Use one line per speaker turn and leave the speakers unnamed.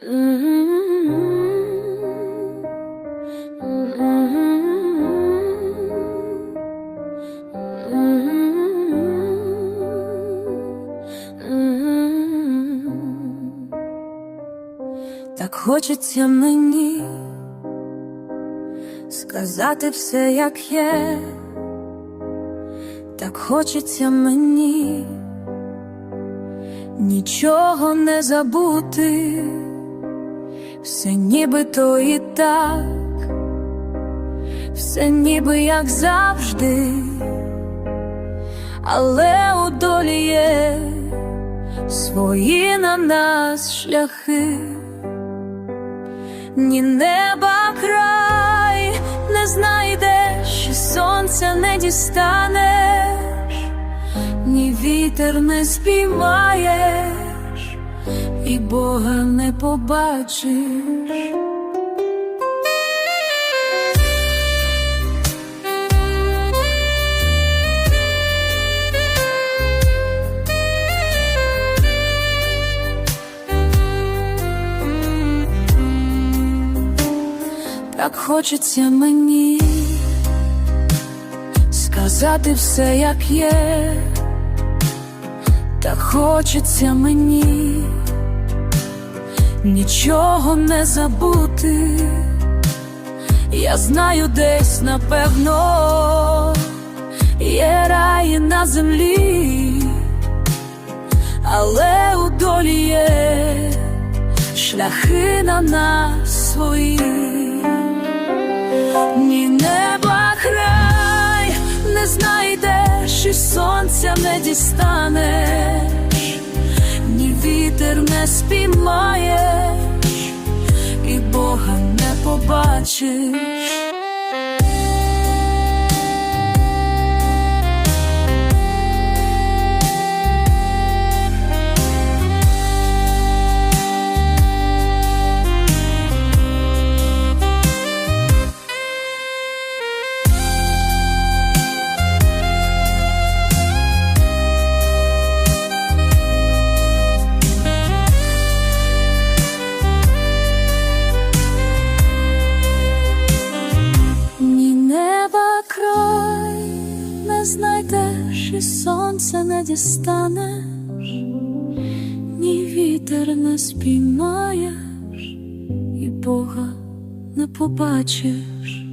Так хочеться мені сказати все, як є, так хочеться мені нічого не забути, все ніби то і так, все ніби як завжди, але у долі є свої на нас шляхи. Ні неба край не знайдеш, і сонця не дістанеш, ні вітер не спіймаєш, і Бога не побачиш. Так хочеться мені сказати все, як є, так хочеться мені нічого не забути. Я знаю десь напевно є рай на землі, але у долі є шляхи на нас свої. Ні неба край не знайдеш, і сонця не дістанеш, ні вітер не спіймаєш, побачиш. Знайдеш, і сонце не дістанеш, ні вітер не спіймаєш, і Бога не побачиш.